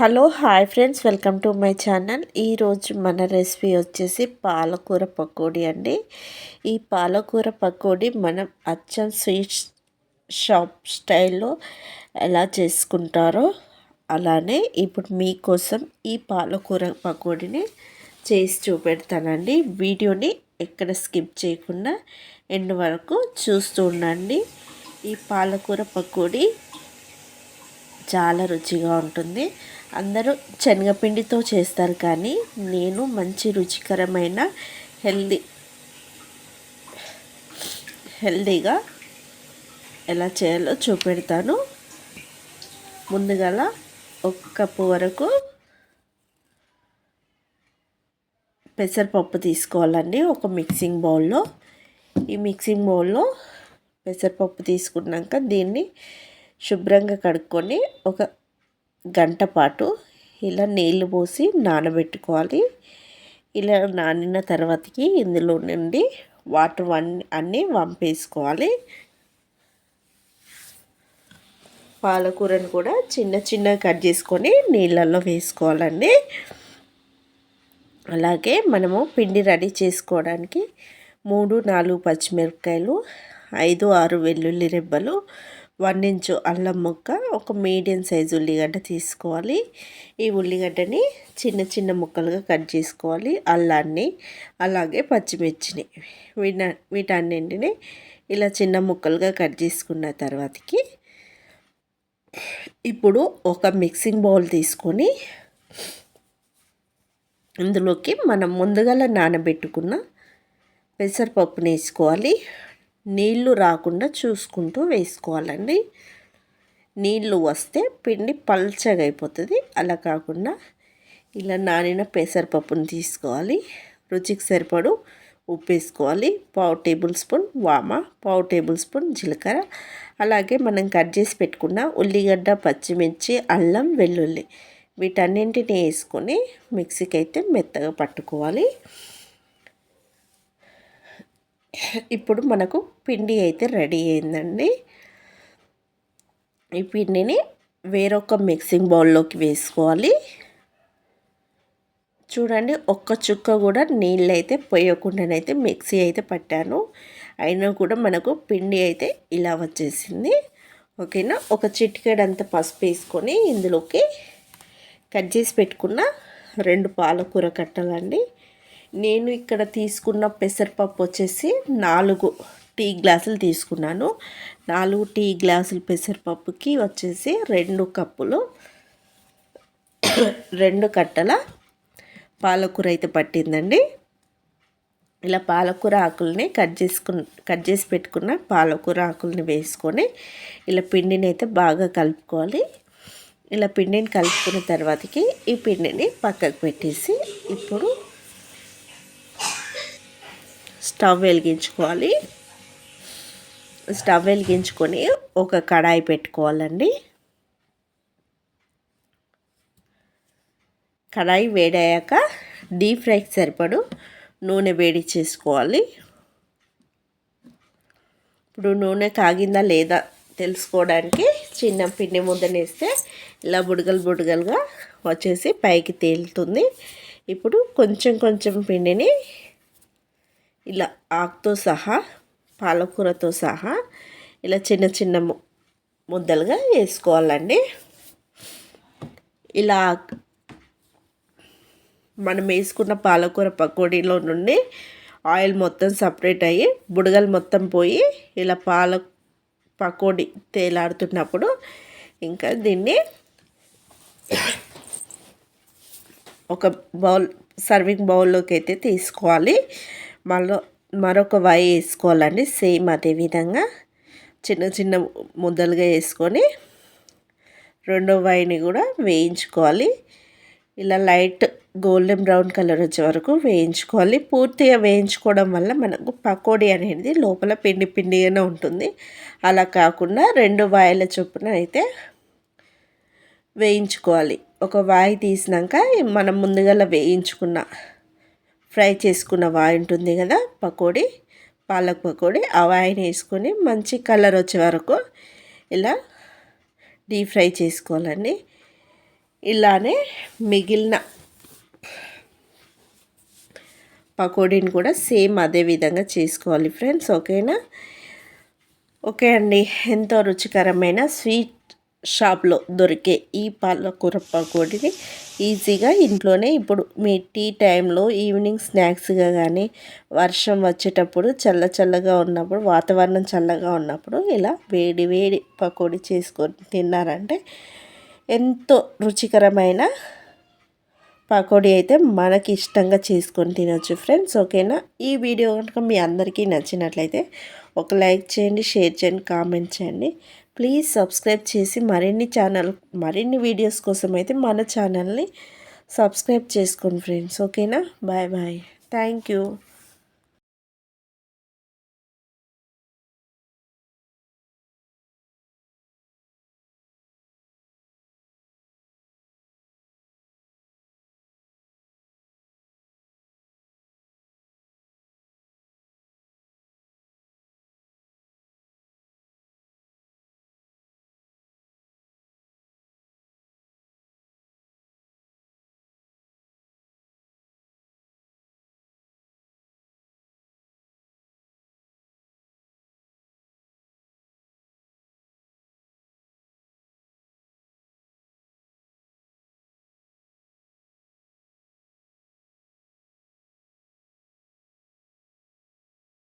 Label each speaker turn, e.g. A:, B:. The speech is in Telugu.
A: Hello hi friends. Welcome to my channel. ఈరోజు మన రెసిపీ వచ్చేసి పాలకూర పకోడీ అండి. ఈ పాలకూర పకోడీ మనం అచ్చం స్వీట్ షాప్ స్టైల్లో ఎలా చేసుకుంటారో అలానే ఇప్పుడు మీకోసం ఈ పాలకూర పకోడీని చేసి చూపెడతానండి. వీడియోని ఎక్కడ స్కిప్ చేయకుండా ఎండ్ వరకు చూస్తూ ఉండండి. ఈ పాలకూర పకోడీ చాలా రుచిగా ఉంటుంది. అందరూ శనగపిండితో చేస్తారు కానీ నేను మంచి రుచికరమైన హెల్దీ హెల్దీగా ఎలా చేయాలో చూపెడతాను. ముందుగా ఒక కప్పు వరకు పెసరపప్పు తీసుకోవాలండి ఒక మిక్సింగ్ బౌల్లో. ఈ మిక్సింగ్ బౌల్లో పెసరపప్పు తీసుకున్నాక దీన్ని శుభ్రంగా కడుక్కొని ఒక గంట పాటు ఇలా నీళ్ళు పోసి నానబెట్టుకోవాలి. ఇలా నానిన తర్వాతకి ఇందులో నుండి వాటర్ అన్ని అన్నీ వంపేసుకోవాలి. పాలకూరను కూడా చిన్న చిన్న కట్ చేసుకొని నీళ్ళల్లో వేసుకోవాలండి. అలాగే మనము పిండి రెడీ చేసుకోవడానికి మూడు నాలుగు పచ్చిమిరపకాయలు ఐదు ఆరు వెల్లుల్లి రెబ్బలు వన్ ఇంచు అల్లం ముక్క ఒక మీడియం సైజు ఉల్లిగడ్డ తీసుకోవాలి. ఈ ఉల్లిగడ్డని చిన్న చిన్న ముక్కలుగా కట్ చేసుకోవాలి అల్లాన్ని అలాగే పచ్చిమిర్చిని. వీట వీటన్నింటిని ఇలా చిన్న ముక్కలుగా కట్ చేసుకున్న తర్వాతకి ఇప్పుడు ఒక మిక్సింగ్ బౌల్ తీసుకొని ఇందులోకి మనం ముందుగా నానబెట్టుకున్న పెసరపప్పుని వేసుకోవాలి. నీళ్ళు రాకుండా చూసుకుంటూ వేసుకోవాలండి. నీళ్ళు వస్తే పిండి పల్చగా అయిపోతుంది అలా కాకుండా ఇలా నానిన పెసరపప్పును తీసుకోవాలి. రుచికి సరిపడు ఉప్పు వేసుకోవాలి. పావు టేబుల్ స్పూన్ వామ పావు టేబుల్ స్పూన్ జీలకర్ర. అలాగే మనం కట్ చేసి పెట్టుకున్న ఉల్లిగడ్డ పచ్చిమిర్చి అల్లం వెల్లుల్లి వీటన్నింటిని వేసుకొని మిక్సీకి అయితే మెత్తగా పట్టుకోవాలి. ఇప్పుడు మనకు పిండి అయితే రెడీ అయిందండి. ఈ పిండిని వేరొక మిక్సింగ్ బౌల్లోకి వేసుకోవాలి. చూడండి ఒక్క చుక్క కూడా నీళ్ళు అయితే పోయకుండానైతే మిక్సీ అయితే పట్టాను. అయినా కూడా మనకు పిండి అయితే ఇలా వచ్చేసింది. ఓకేనా? ఒక చిటికెడంత పసుపు వేసుకొని ఇందులోకి కట్ చేసి పెట్టుకున్న రెండు పాలకూర కట్టలండి. నేను ఇక్కడ తీసుకున్న పెసరపప్పు వచ్చేసి నాలుగు టీ గ్లాసులు తీసుకున్నాను. నాలుగు టీ గ్లాసులు పెసరపప్పుకి వచ్చేసి రెండు కప్పులు రెండు కట్టల పాలకూర అయితే పట్టిందండి. ఇలా పాలకూర ఆకుల్ని కట్ చేసుకు కట్ చేసి పెట్టుకున్న పాలకూర ఆకుల్ని వేసుకొని ఇలా పిండిని అయితే బాగా కలుపుకోవాలి. ఇలా పిండిని కలుపుకున్న తర్వాతకి ఈ పిండిని పక్కకు పెట్టేసి ఇప్పుడు స్టవ్ వెలిగించుకోవాలి. స్టవ్ వెలిగించుకొని ఒక కడాయి పెట్టుకోవాలండి. కడాయి వేడయ్యాక డీప్ ఫ్రైకి సరిపడు నూనె వేడి చేసుకోవాలి. ఇప్పుడు నూనె కాగిందా లేదా తెలుసుకోవడానికి చిన్న పిండి ముద్దనేస్తే ఇలా బుడగలు బుడగలుగా వచ్చేసి పైకి తేలుతుంది. ఇప్పుడు కొంచెం కొంచెం పిండిని ఇలా ఆకుతో సహా పాలకూరతో సహా ఇలా చిన్న చిన్న ముద్దలుగా వేసుకోవాలండి. ఇలా మనం వేసుకున్న పాలకూర పకోడీలో నుండి ఆయిల్ మొత్తం సపరేట్ అయ్యి బుడగలు మొత్తం పోయి ఇలా పాల పకోడీ తేలాడుతున్నప్పుడు ఇంకా దీన్ని ఒక బౌల్ సర్వింగ్ బౌల్లోకి అయితే తీసుకోవాలి. మళ్ళీ మరొక వై వేసుకోవాలండి. సేమ్ అదే విధంగా చిన్న చిన్న ముద్దలుగా వేసుకొని రెండో వైని కూడా వేయించుకోవాలి. ఇలా లైట్ గోల్డెన్ బ్రౌన్ కలర్ వచ్చే వరకు వేయించుకోవాలి. పూర్తిగా వేయించుకోవడం వల్ల మనకు పకోడీ అనేది లోపల పిండి పిండిగానే ఉంటుంది. అలా కాకుండా రెండు వాయిల చొప్పున అయితే వేయించుకోవాలి. ఒక వాయి తీసినాక మనం ముందుగా వేయించుకున్న ఫ్రై చేసుకున్న వాయి ఉంటుంది కదా పకోడీ పాలక్ పకోడీ ఆ వాయిని వేసుకొని మంచి కలర్ వచ్చే వరకు ఇలా డీప్ ఫ్రై చేసుకోవాలండి. ఇలానే మిగిలిన పకోడీని కూడా సేమ్ అదే విధంగా చేసుకోవాలి ఫ్రెండ్స్ ఓకేనా? ఓకే అండి ఎంతో రుచికరమైన స్వీట్ షాప్లో దొరికే ఈ పాలకూర పకోడీని ఈజీగా ఇంట్లోనే ఇప్పుడు మీ టీ టైంలో ఈవినింగ్ స్నాక్స్గా కానీ వర్షం వచ్చేటప్పుడు చల్ల చల్లగా ఉన్నప్పుడు వాతావరణం చల్లగా ఉన్నప్పుడు ఇలా వేడి వేడి పకోడీ చేసుకొని తిన్నారంటే ఎంతో రుచికరమైన పకోడీ అయితే మనకి ఇష్టంగా చేసుకొని తినొచ్చు ఫ్రెండ్స్ ఓకేనా? ఈ వీడియో కనుక మీ అందరికీ నచ్చినట్లయితే ఒక లైక్ చేయండి షేర్ చేయండి కామెంట్ చేయండి. ప్లీజ్ సబ్స్క్రైబ్ చేసి మరిన్ని ఛానల్ మరిన్ని వీడియోస్ కోసం అయితే మన ఛానల్ని సబ్స్క్రైబ్ చేసుకోండి ఫ్రెండ్స్. ఓకేనా? Bye bye. Thank you.